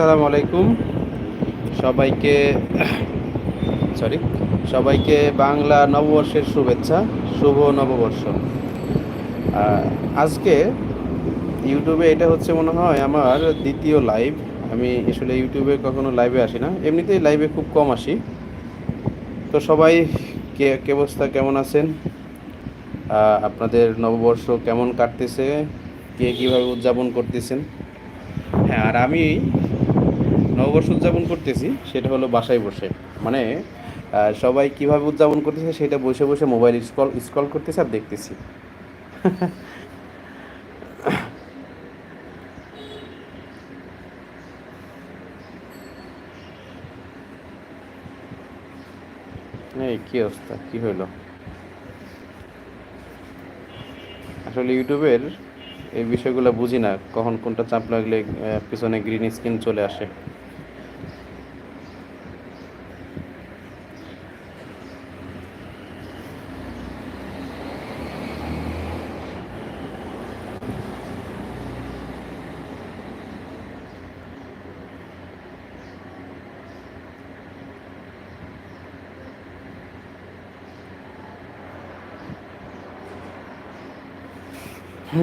আসসালামু আলাইকুম। সবাইকে সরি সবাইকে বাংলা নববর্ষের শুভেচ্ছা, শুভ নববর্ষ। আজকে ইউটিউবে এটা হচ্ছে মনে হয় আমার দ্বিতীয় লাইভ আমি আসলে ইউটিউবে কখনো লাইভে আসি না। এমনিতেই লাইভে খুব কম আসি। তো সবাই, কে কে অবস্থা, কেমন আছেন? আপনাদের নববর্ষ কেমন কাটতেছে? কে কীভাবে উদযাপন করতেছেন? হ্যাঁ আর আমি নববর্ষ উদযাপন করতেছি, সেটা হলো বাসায় বসে। মানে সবাই কীভাবে উদযাপন করতেছে সেটা বসে বসে মোবাইল স্ক্রল স্ক্রল করতেছে আর দেখতেছি। এই কি অবস্থা? কি হইল? আসলে ইউটিউবের এই বিষয়গুলো বুঝি না, কখন কোনটা চাপ লাগলে পিছনে গ্রিন স্ক্রিন চলে আসে। লাইভে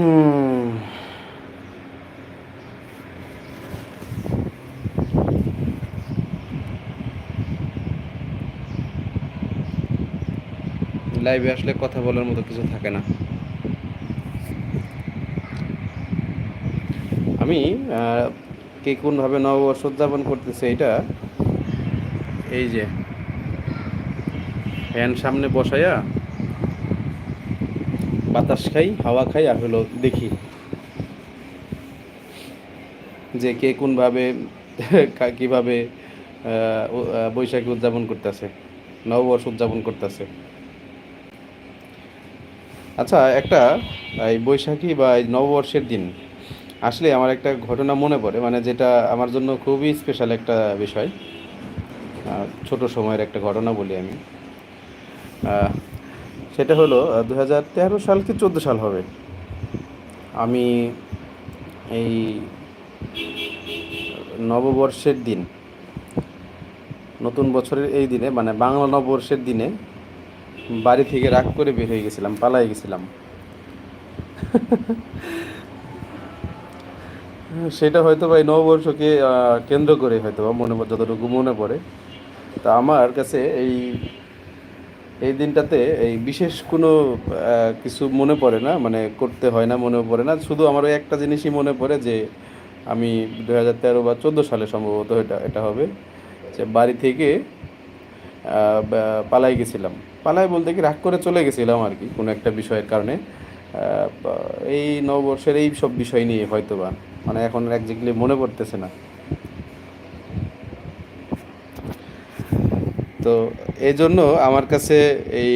আসলে কথা বলার মতো কিছু থাকে না। আমি কে কোনভাবে নববর্ষ উদযাপন করতেছে এটা, এই যে, ফ্যান সামনে বসায়া বাতাস খাই, হাওয়া খাই আর হলো দেখি যে কে কোনভাবে কীভাবে বৈশাখী উদযাপন করতেছে, নববর্ষ উদযাপন করতেছে। আচ্ছা একটা, এই বৈশাখী বা এই নববর্ষের দিন, আসলে আমার একটা ঘটনা মনে পড়ে মানে যেটা আমার জন্য খুবই স্পেশাল একটা বিষয় ছোট সময়ের একটা ঘটনা বলি আমি। সেটা হলো দু হাজার তেরো সাল কি চোদ্দ সাল হবে? আমি এই নববর্ষের দিন, নতুন বছরের এই দিনে মানে বাংলা নববর্ষের দিনে বাড়ি থেকে রাগ করে বের হয়ে গেছিলাম পালাই গেছিলাম। সেটা হয়তো বা এই নববর্ষকে কেন্দ্র করে হয়তো বা মনে যতটুকু মনে পড়ে। তা আমার কাছে এই এই দিনটাতে এই বিশেষ কোনো কিছু মনে পড়ে না মানে করতে হয় না মনে পড়ে না। শুধু আমার ওই একটা জিনিসই মনে পড়ে যে, আমি দু হাজার তেরো বা চোদ্দ সালে সম্ভবত এটা এটা হবে। যে বাড়ি থেকে পালাই গেছিলাম। পালাই বলতে কি রাগ করে চলে গেছিলাম আর কি, কোনো একটা বিষয়ের কারণে। এই নববর্ষের এই সব বিষয় নিয়ে হয়তো বা মানে এখন একজাক্টলি মনে পড়তেছে না। তো এই জন্য আমার কাছে এই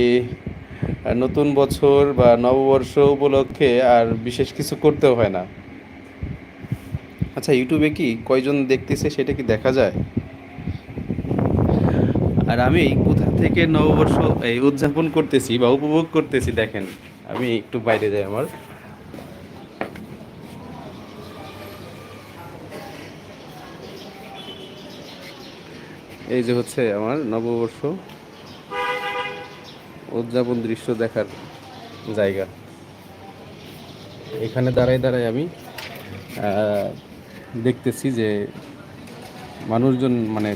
নতুন বছর বা নববর্ষ উপলক্ষে আর বিশেষ কিছু করতেও হয় না। আচ্ছা ইউটিউবে কি কয়জন দেখতেছে সেটা কি দেখা যায়? আর আমি কোথা থেকে নববর্ষ এই উদযাপন করতেছি বা উপভোগ করতেছি দেখেন, আমি একটু বাইরে যাই আমার। এই যে হচ্ছে আমার নববর্ষ উদযাপন দৃশ্য দেখার জায়গা। এখানে দাঁড়ায় দাঁড়ায় আমি দেখতেছি যে মানুষজন মানে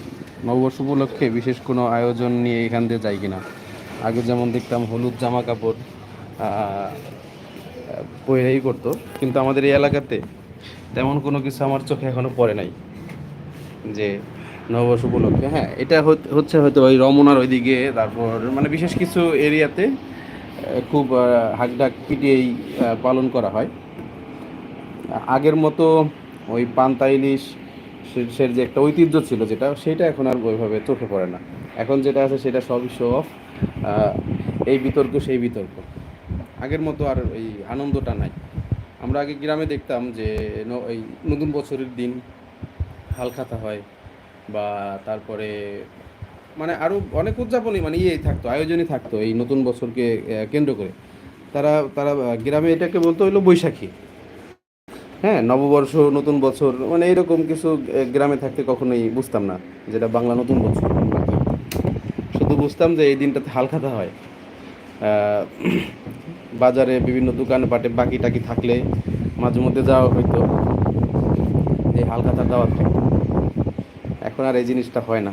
নববর্ষ উপলক্ষে বিশেষ কোনো আয়োজন নিয়ে এখান দিয়ে যায় কিনা। আগে যেমন দেখতাম হলুদ জামা কাপড় পরেই করতো। কিন্তু আমাদের এই এলাকাতে তেমন কোনো কিছু আমার চোখে এখনও পড়ে নাই। যে নববর্ষ উপলক্ষে হ্যাঁ এটা হচ্ছে হয়তো ওই রমনার ওইদিকে, তারপর মানে বিশেষ কিছু এরিয়াতে খুব হাকডাক পিটিয়েই পালন করা হয়। আগের মতো ওই পান্তা ইলিশ সে- সে যে একটা ঐতিহ্য ছিল যেটা, সেটা এখন আর ওইভাবে চোখে পড়ে না। এখন যেটা আছে সেটা সবই শো অফ এই বিতর্ক সেই বিতর্ক। আগের মতো আর এই আনন্দটা নাই। আমরা আগে গ্রামে দেখতাম যে এই নতুন বছরের দিন হালখাতা হয় বা তারপরে মানে আরও অনেক উদযাপনই মানে ইয়েই থাকতো, আয়োজনই থাকতো এই নতুন বছরকে কেন্দ্র করে। তারা তারা গ্রামে এটাকে বলতো হলো বৈশাখী। হ্যাঁ নববর্ষ, নতুন বছর মানে এরকম কিছু গ্রামে থাকতে কখনোই বুঝতাম না, যেটা বাংলা নতুন বছর। শুধু বুঝতাম যে এই দিনটাতে হালখাতা হয়। বাজারে বিভিন্ন দোকানে পাটে বাকি টাকি থাকলে মাঝে মধ্যে যাওয়া হইতো। এই হালখাতার দাওয়াত খাইতো এখন আর এই জিনিসটা হয় না।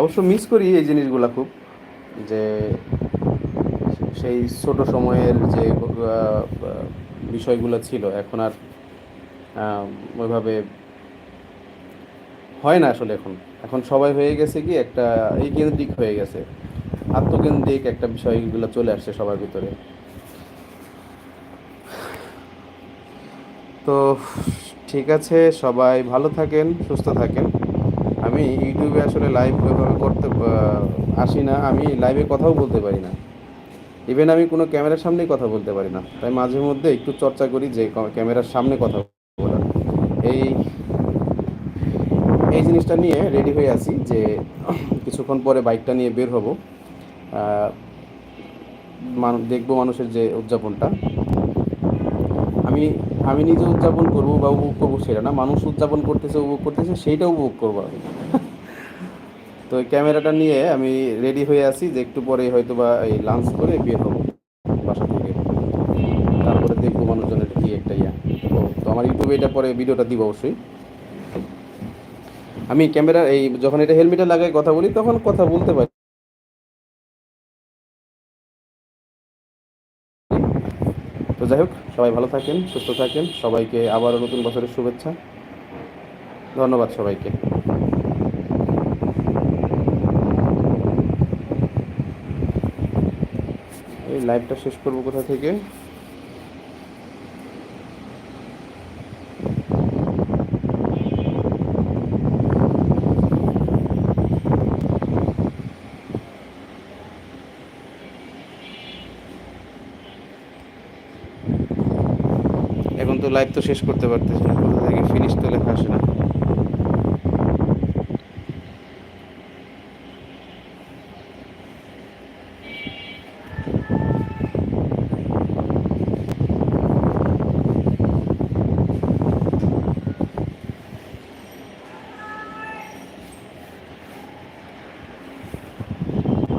অবশ্য মিস করি এই জিনিসগুলো খুব, যে সেই ছোট সময়ের যে বিষয়গুলো ছিল, এখন আর ওইভাবে হয় না আসলে এখন। এখন সবাই হয়ে গেছে কি একটা এই কেন্দ্রিক হয়ে গেছে। আত্মকেন্দ্রিক একটা বিষয়গুলো চলে আসছে সবার ভিতরে। তো ঠিক আছে, সবাই ভালো থাকেন, সুস্থ থাকেন। আমি ইউটিউবে আসলে লাইভ ওইভাবে করতে আসি না, আমি লাইভে কথাও বলতে পারি না। ইভেন আমি কোনো ক্যামেরার সামনেই কথা বলতে পারি না। তাই মাঝে মধ্যে একটু চর্চা করি যে ক্যামেরার সামনে কথা বলার। এই এই জিনিসটা নিয়ে রেডি হয়ে আছি যে, কিছুক্ষণ পরে বাইকটা নিয়ে বের হব। দেখব মানুষের যে উদযাপনটা। আমি আমি নিজে উদযাপন করব বা উপভোগ করব সেটা না, মানুষ উদযাপন করতেছে, উপভোগ করতেছে সেইটা উপভোগ করব আমি। তো ক্যামেরাটা নিয়ে আমি রেডি হয়ে আছি যে একটু পরে হয়তো বা এই লাঞ্চ করে বিয়ে হব বাসা থেকে। তারপরে দেখব মানুষজনের কি একটা ইয়া। তো আমার ইউটিউবে এটা পরে ভিডিওটা দিব অবশ্যই। আমি ক্যামেরা, এই যখন এটা হেলমেটে লাগাই কথা বলি, তখন কথা বলতে পারি। তো যাই হোক, সবাই ভালো থাকেন, সুস্থ থাকেন। সবাইকে আবারও নতুন বছরের শুভেচ্ছা। ধন্যবাদ সবাইকে। এই লাইভটা শেষ করব কোথা থেকে? এখন তো লাইভ তো শেষ করতে পারতেছি না। কোথা থেকে ফিনিশ তো লেখা আসে না।